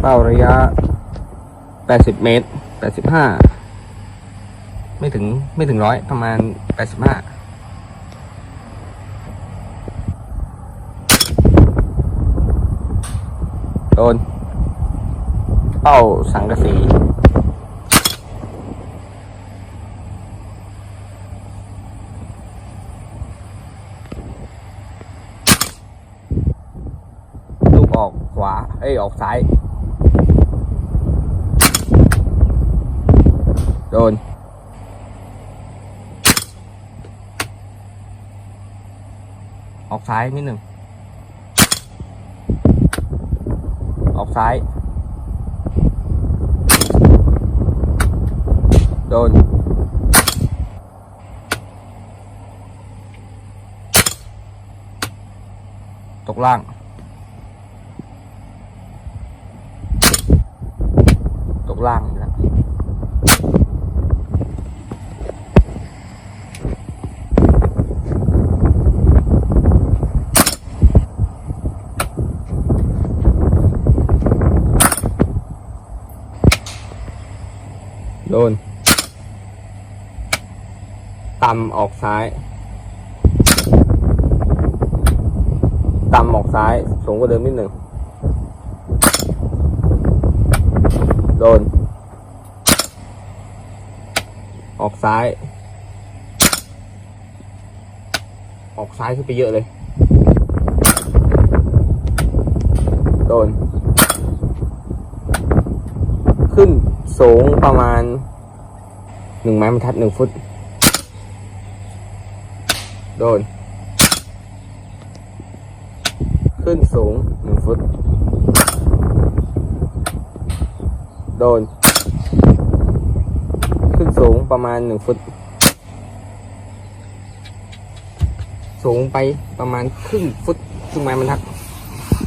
เป้าระยะ 80 เมตร 85 ไม่ถึงไม่ถึงร้อยประมาณ 85โดนเป้าสังกะสีลูกออกขวา เอ้ย ออกซ้าย โดนออกซ้ายนิดหนึ่ง ออกซ้าย โดน ตกล่าง ตกล่างนี่แหละ โดนต่ำออกซ้ายต่ำออกซ้ายสูงกว่าเดิมนิดหนึ่งโดน ออกซ้าย ออกซ้ายขึ้นไปเยอะเลย โดน ขึ้น สูงประมาณหนึ่งไม้บรรทัดหนึ่งฟุต โดน ขึ้นสูงหนึ่งฟุต โดน ขึ้นสูงประมาณหนึ่งฟุต สูงไปประมาณครึ่งฟุตครึ่งไม้บรรทัด